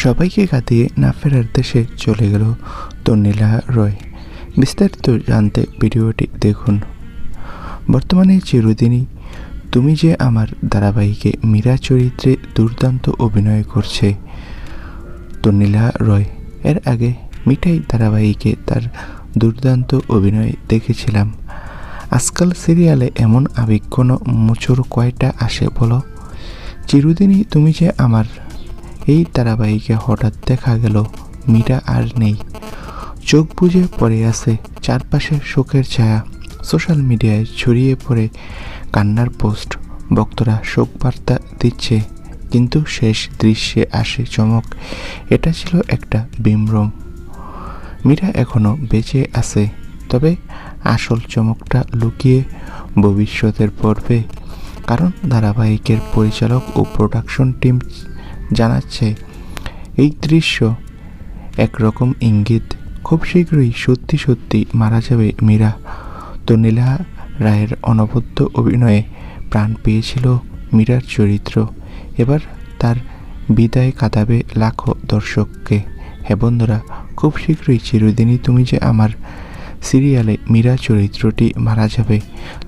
সবাইকে কাঁদিয়ে না ফেরার দেশে চলে গেল তন্নীলা রয়। বিস্তারিত জানতে ভিডিওটি দেখুন। বর্তমানে চিরদিনই তুমি যে আমার ধারাবাহিকে মীরা চরিত্রে দুর্দান্ত অভিনয় করছে তন্নীলা রয়। এর আগে মিঠাই ধারাবাহিকে তার দুর্দান্ত অভিনয় দেখেছিলাম। আজকাল সিরিয়ালে এমন আবেগ কোনো মোচর কয়টা আসে বলো? চিরদিনই তুমি যে আমার এই ধারাবাহিকে হঠাৎ দেখা গেল মীরা আর নেই। চোখ বুজে পড়ে আছে চারপাশে শোকের ছায়া। সোশ্যাল মিডিয়ায় ছড়িয়ে পড়ে কান্নার পোস্ট। ভক্তরা শোক বার্তা দিচ্ছে, কিন্তু শেষ দৃশ্যে আসে চমক। এটা ছিল একটা বিমরম মীরা এখনও বেঁচে আছে, তবে আসল চমকটা লুকিয়ে ভবিষ্যতের পর্বে। কারণ ধারাবাহিকের পরিচালক ও প্রোডাকশন টিম জানাচ্ছে। এই দৃশ্য একরকম ইঙ্গিত। খুব শীঘ্রই সত্যি সত্যি মারা যাবে মীরা। তো নীলা রায়ের অনবদ্য অভিনয়ে প্রাণ পেয়েছিল মীরার চরিত্র। এবার তার বিদায় কাঁদাবে লাখো দর্শককে। হ্যাঁ বন্ধুরা, খুব শীঘ্রই চিরদিনই তুমি যে আমার সিরিয়ালে মীরা চরিত্রটি মারা যাবে।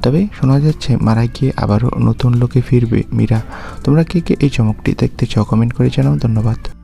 তবে শোনা যাচ্ছে মারা গিয়ে আবারও নতুন লোকে ফিরবে। মীরা, তোমরা কে কে এই চমকটি দেখতে চাও? কমেন্ট করে জানাও। ধন্যবাদ।